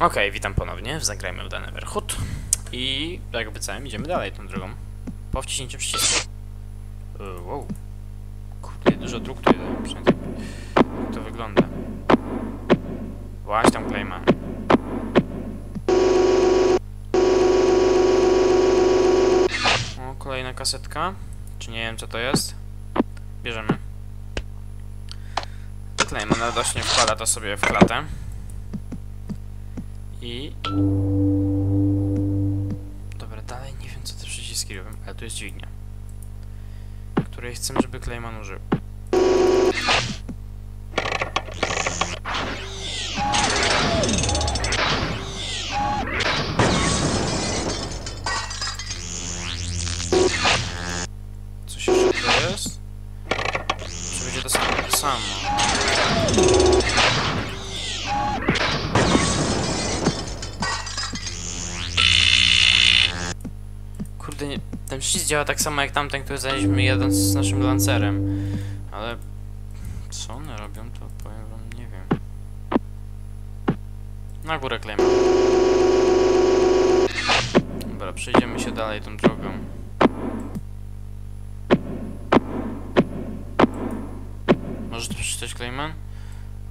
Okej, witam ponownie Zagrajmy w Neverhood i jak obiecałem idziemy dalej tą drogą po wciśnięciu przycisku. Yy, wow. Kurde, dużo dróg tu przynajmniej jak to wygląda. Właśnie tam Clayman. O, kolejna kasetka. Czy nie wiem co to jest? Bierzemy. Clayman radośnie wkłada to sobie w klatę. I... Dobra, dalej nie wiem co te przyciski robią, ale tu jest dźwignia. Której chcę, żeby Clayman użył. Coś jeszcze? To samo. Ten przycisk działa tak samo jak tamten, który znaleźliśmy jadąc z naszym lancerem. Ale co one robią, to powiem wam nie wiem. Na górę klejmy. Dobra, przejdziemy się dalej tą drogą. Możesz to przeczytać, Clayman?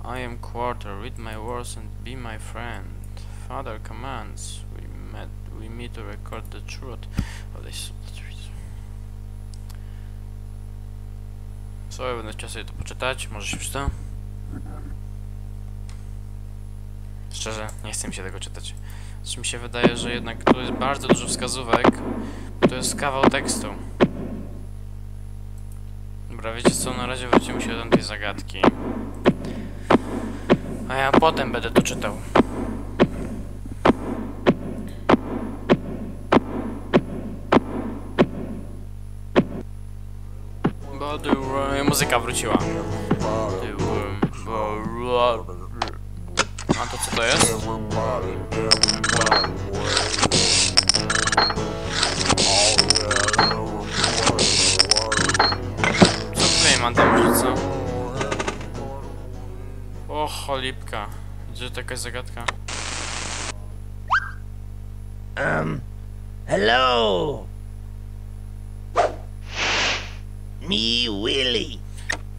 I am Quarter, read my words and be my friend. Father commands, we we meet to record the truth of this. Co, ja będę chciał sobie to poczytać, może się przeczyta? Szczerze, nie chcę mi się tego czytać. Znaczy mi się wydaje, że jednak tu jest bardzo dużo wskazówek, bo to jest kawał tekstu. Dobra, wiecie co, na razie wrócimy się do tej zagadki. A ja potem będę to czytał. Muzyka wróciła. A to co to jest? Co tutaj mam tam rzuca? O, cholipka. Gdzie taka zagadka? Um, hello? Me, Willy.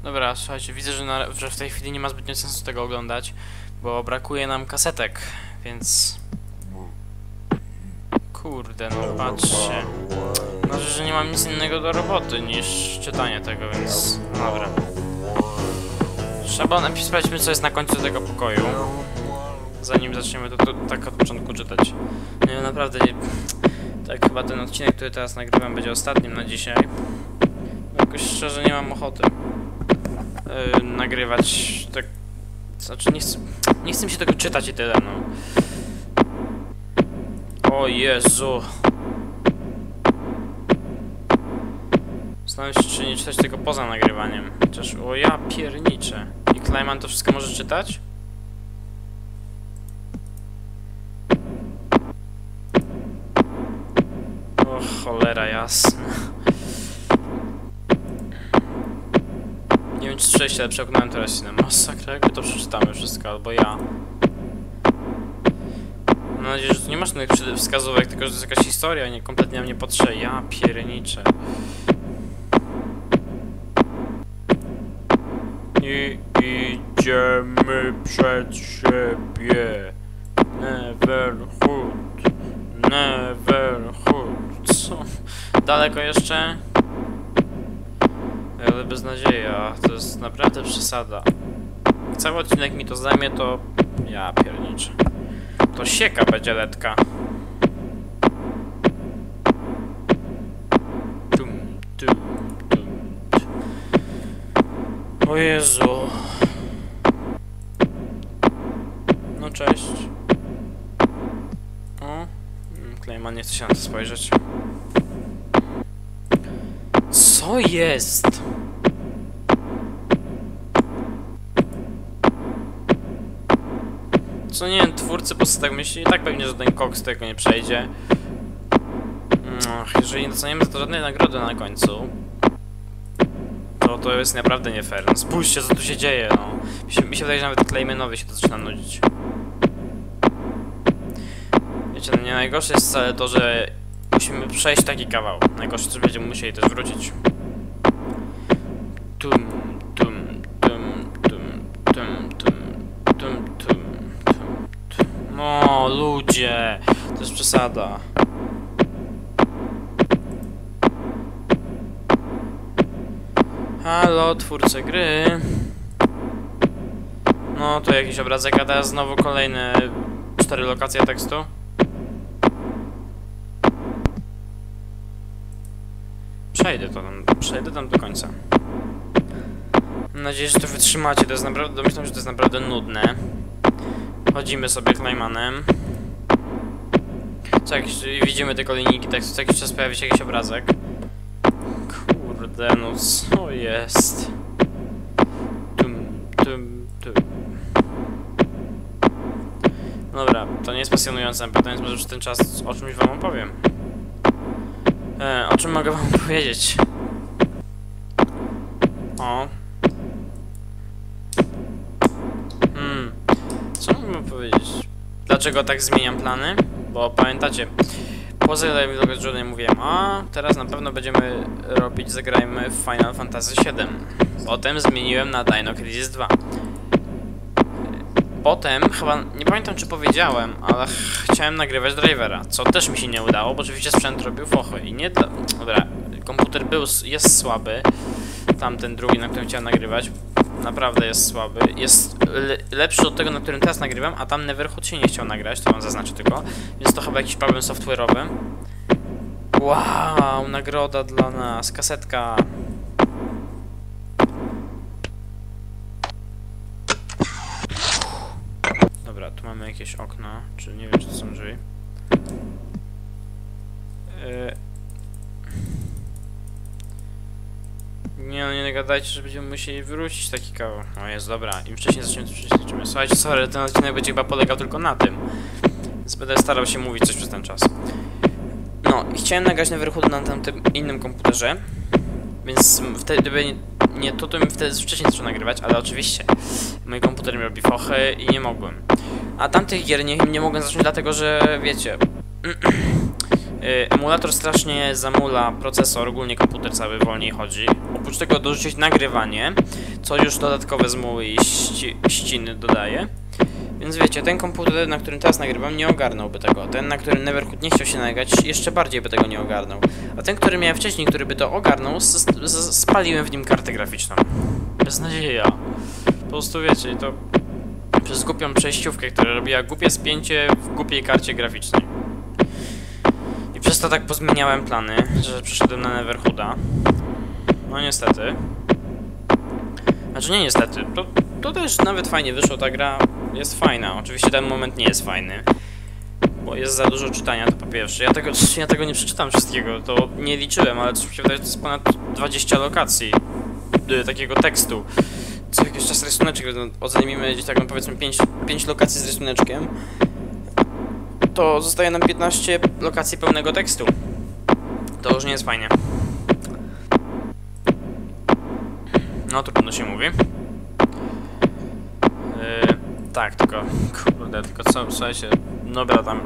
Dobra, słuchajcie, widzę, że, na, że w tej chwili nie ma zbytnio sensu tego oglądać, bo brakuje nam kasetek, więc... Kurde, no patrzcie. Znaczy, że nie mam nic innego do roboty niż czytanie tego, więc... no Dobra. Trzeba sprawdźmy, co jest na końcu tego pokoju. Zanim zaczniemy to, to tak od początku czytać. Nie, naprawdę nie... Tak, chyba ten odcinek, który teraz nagrywam, będzie ostatnim na dzisiaj. Jakoś szczerze nie mam ochoty yy, nagrywać tak... Znaczy nie chcę, nie chcę mi się tego czytać i tyle, no. O Jezu. Zastanawiam się, czy nie czytać tego poza nagrywaniem. Chociaż, o ja pierniczę. I Kleiman to wszystko może czytać? O cholera jasna. Czy słyszeliście, ale przekonałem teraz się na masakra, jakby to przeczytamy wszystko, albo ja. Mam nadzieję, że tu nie masz żadnych wskazówek, tylko że to jest jakaś historia, nie kompletnie mnie potrze. Ja pierniczę. I idziemy przed siebie. Neverhood. Neverhood. Co? Daleko jeszcze? Ale beznadzieja, to jest naprawdę przesada. Cały odcinek mi to zajmie, to ja pierniczę. To sieka będzie letka. Tum, tum, tum. O Jezu. No cześć. O, mm, Clayman nie chce się na to spojrzeć. Co jest? Co nie wiem, twórcy po prostu tak myśli, i tak pewnie żaden koks tego nie przejdzie. Ach, jeżeli nie dostaniemy za to żadnej nagrody na końcu, to to jest naprawdę nie fair. No spójrzcie, co tu się dzieje, no. Mi się, mi się wydaje, że nawet Claymanowi się to zaczyna nudzić. Wiecie, no nie najgorsze jest wcale to, że musimy przejść taki kawał. Najgorsze, że będziemy musieli też wrócić. Tum, tum, tum, tum, tum, tum, tum, tum, tum, tum. No, ludzie, to jest przesada. Halo, twórcy gry. No, to jakiś obrazek, a teraz znowu kolejne cztery lokacje tekstu. Przejdę to tam, przejdę tam do końca. Mam nadzieję, że to wytrzymacie, to jest naprawdę, domyślam, że to jest naprawdę nudne. Chodzimy sobie Klejmanem. Co jakiś, widzimy tylko linijki tekstu, co jakiś czas pojawi się jakiś obrazek. Kurde, no co jest? Tum, tum, tum. Dobra, to nie jest pasjonujące, na pewno jest może przez ten czas o czymś wam opowiem. E, o czym mogę wam powiedzieć? O. Hmm. Co mógłbym powiedzieć? Dlaczego tak zmieniam plany? Bo pamiętacie, poza Live Journey mówiłem, a teraz na pewno będziemy robić, zagrajmy w Final Fantasy VII. Potem zmieniłem na Dino Crisis 2. Potem, chyba, nie pamiętam czy powiedziałem, ale ch chciałem nagrywać drivera, co też mi się nie udało, bo oczywiście sprzęt robił fochy i nie. Dobra, komputer był, jest słaby, tamten drugi, na którym chciałem nagrywać, naprawdę jest słaby, jest le lepszy od tego, na którym teraz nagrywam, a tam Neverhood się nie chciał nagrać, to wam zaznaczę tylko, więc to chyba jakiś problem software'owy. Wow, nagroda dla nas, kasetka. Mamy jakieś okno, czy nie wiem, czy to są drzwi. Yy... Nie no, nie gadajcie, że będziemy musieli wrócić taki kawał. O jest, dobra, im wcześniej zaczniemy, tym wcześniej zaczniemy. Słuchajcie, sorry, ten odcinek będzie chyba polegał tylko na tym. Więc będę starał się mówić coś przez ten czas. No, i chciałem nagrać Neverhood na tamtym innym komputerze. Więc wtedy gdyby nie, nie to, to bym wtedy wcześniej zaczął nagrywać, ale oczywiście mój komputer mi robi fochy i nie mogłem. A tamtych gier nie, nie mogłem zacząć dlatego, że wiecie... y, Emulator strasznie zamula procesor, ogólnie komputer cały wolniej chodzi. Oprócz tego dorzucić nagrywanie, co już dodatkowe zmuły i ści ściny dodaje. Więc wiecie, ten komputer, na którym teraz nagrywam, nie ogarnąłby tego. Ten, na którym Neverhood nie chciał się nagrać, jeszcze bardziej by tego nie ogarnął. A ten, który miałem wcześniej, który by to ogarnął, spaliłem w nim kartę graficzną. Beznadzieja. Po prostu wiecie, to przez głupią przejściówkę, która robiła głupie spięcie w głupiej karcie graficznej. I przez to tak pozmieniałem plany, że przeszedłem na Neverhooda. No niestety. Znaczy nie niestety, to, to też nawet fajnie wyszło, ta gra jest fajna. Oczywiście ten moment nie jest fajny, bo jest za dużo czytania, to po pierwsze. Ja tego, ja tego nie przeczytam wszystkiego, to nie liczyłem, ale coś się wydaje, to jest ponad 20 lokacji y, takiego tekstu. Co jakiś czas rysuneczek, ocenimy gdzieś tak no, powiedzmy 5, 5 lokacji z rysuneczkiem, to zostaje nam 15 lokacji pełnego tekstu. To już nie jest fajnie. No trudno się mówi. Yy, tak, tylko kurde, tylko co, słuchajcie, dobra, tam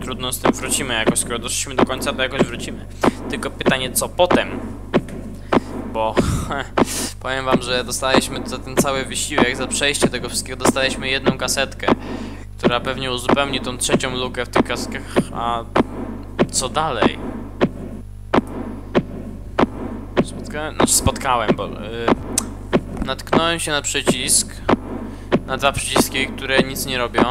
trudno z tym wrócimy jakoś, skoro doszliśmy do końca, to jakoś wrócimy. Tylko pytanie, co potem? Bo powiem wam, że dostaliśmy za ten cały wysiłek, za przejście tego wszystkiego, dostaliśmy jedną kasetkę, która pewnie uzupełni tą trzecią lukę w tych kaskach, a co dalej? Spotkałem, znaczy spotkałem, bo yy, natknąłem się na przycisk, na dwa przyciski, które nic nie robią.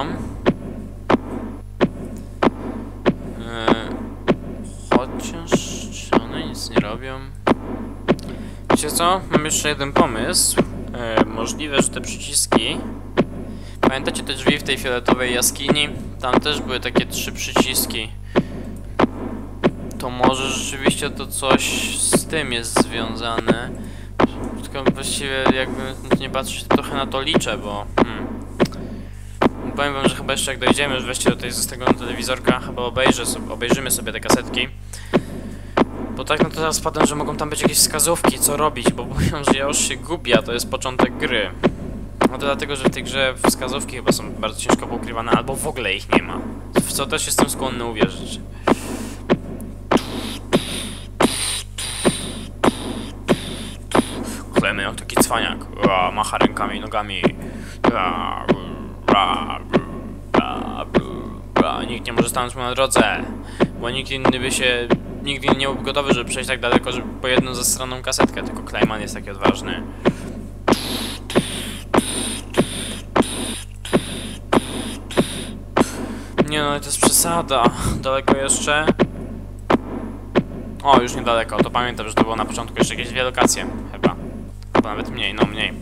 Wiecie co? Mam jeszcze jeden pomysł. Yy, możliwe, że te przyciski... Pamiętacie te drzwi w tej fioletowej jaskini? Tam też były takie trzy przyciski. To może rzeczywiście to coś z tym jest związane. Tylko właściwie jakby nie patrzeć, to trochę na to liczę, bo... Hmm. Powiem wam, że chyba jeszcze jak dojdziemy wreszcie do tej z tego telewizorka, chyba obejrzę sobie, obejrzymy sobie te kasetki. Bo tak no to teraz padłem, że mogą tam być jakieś wskazówki, co robić, bo mówią, że ja już się gubię, a to jest początek gry. No to dlatego, że w tej grze wskazówki chyba są bardzo ciężko poukrywane, albo w ogóle ich nie ma. W co też jestem skłonny uwierzyć. Klemy jak taki cwaniak. Ua, macha rękami i nogami. Ua, ua, ua, ua. Nikt nie może stanąć mu na drodze, bo nikt inny by się... Nigdy nie był gotowy, żeby przejść tak daleko, żeby po jedną ze stroną kasetkę, tylko Clayman jest taki odważny. Nie no, to jest przesada. Daleko jeszcze? O, już niedaleko. To pamiętam, że to było na początku jeszcze jakieś dwie lokacje. Chyba. Albo nawet mniej, no mniej.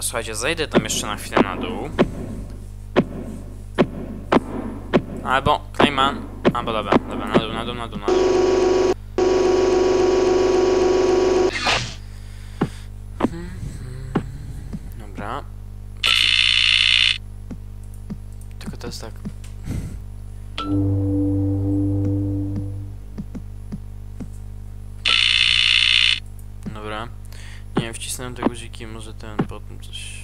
Słuchajcie, zejdę tam jeszcze na chwilę na dół. Albo Clayman. Albo dobra, dobra, na dół, na dół, na dół, na dół. Dobra. Tylko to jest tak. Dobra. Nie wiem, wcisnąłem te guziki, może ten potem coś.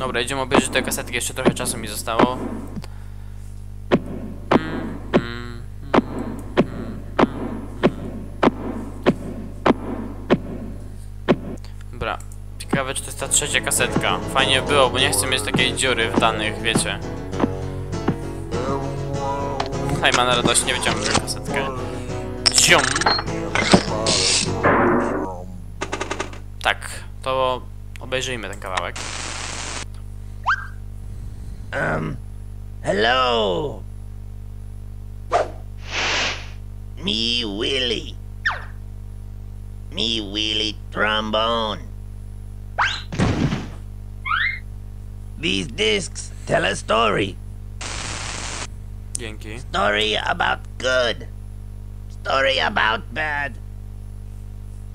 Dobra, idziemy obejrzeć te kasetki, jeszcze trochę czasu mi zostało. Dobra. Ciekawe, czy to jest ta trzecia kasetka. Fajnie było, bo nie chcę mieć takiej dziury w danych, wiecie. Hej, ma na radość, nie wyciągnę kasetkę. Ziom! Tak, to obejrzyjmy ten kawałek. Um, hello. Me Willie. Me Willie trombone. These discs tell a story. Dzięki. Story about good. Story about bad.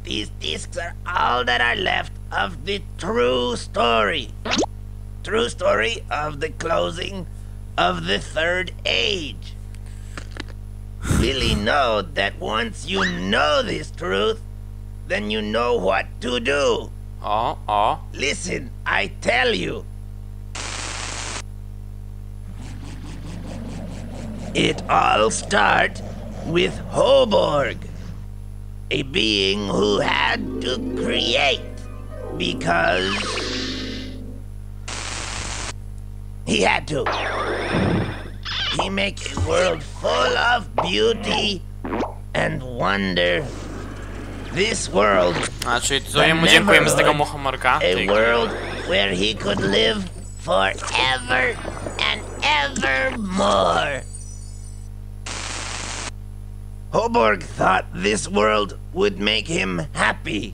These discs are all that are left of the true story. True story of the closing of the third age. Really know that once you know this truth, then you know what to do. O, o. Listen, I tell you. It all starts with Hoborg, a being who had to create because he had to. He make a world full of beauty and wonder. This world A, to jemu dziękujemy z tego muchomorka. a world where he could live forever and evermore. Hoborg thought this world would make him happy,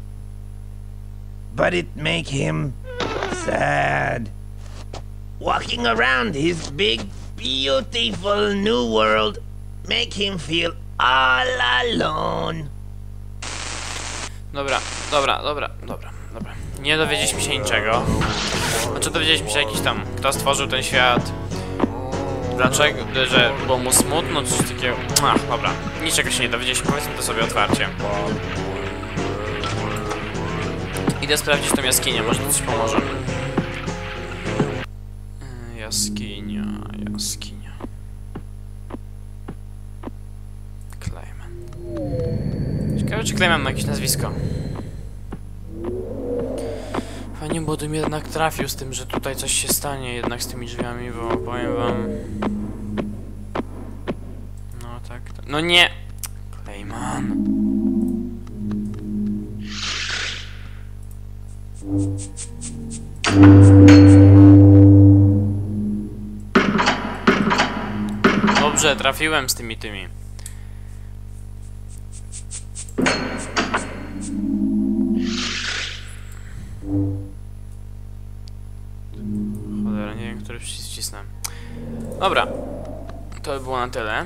but it make him sad. Walking around his big, beautiful new world make him feel all alone. Dobra, dobra, dobra, dobra, dobra. Nie dowiedzieliśmy się niczego. Znaczy dowiedzieliśmy się jakiś tam, kto stworzył ten świat. Dlaczego, że było mu smutno, coś takiego. Ach, dobra. Niczego się nie dowiedzieliśmy, powiedzmy to sobie otwarcie. Idę sprawdzić tą jaskinię, może to coś pomoże. Jaskinia, jaskinia. Clayman. Ciekawe, czy Clayman ma jakieś nazwisko. Fajnie, bo bym jednak trafił z tym, że tutaj coś się stanie jednak z tymi drzwiami, bo powiem wam... No tak, tak. No nie! Clayman. Trafiłem z tymi tymi. Cholera, nie wiem, który przycisk wcisnę. Dobra, to by było na tyle.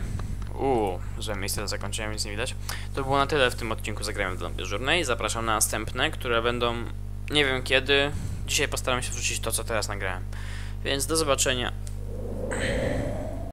Uuu, że miejsce zakończyłem, nic nie widać. To by było na tyle w tym odcinku Zagrajmy w Lampie Żurnej. Zapraszam na następne, które będą... Nie wiem kiedy. Dzisiaj postaram się wrzucić to, co teraz nagrałem. Więc do zobaczenia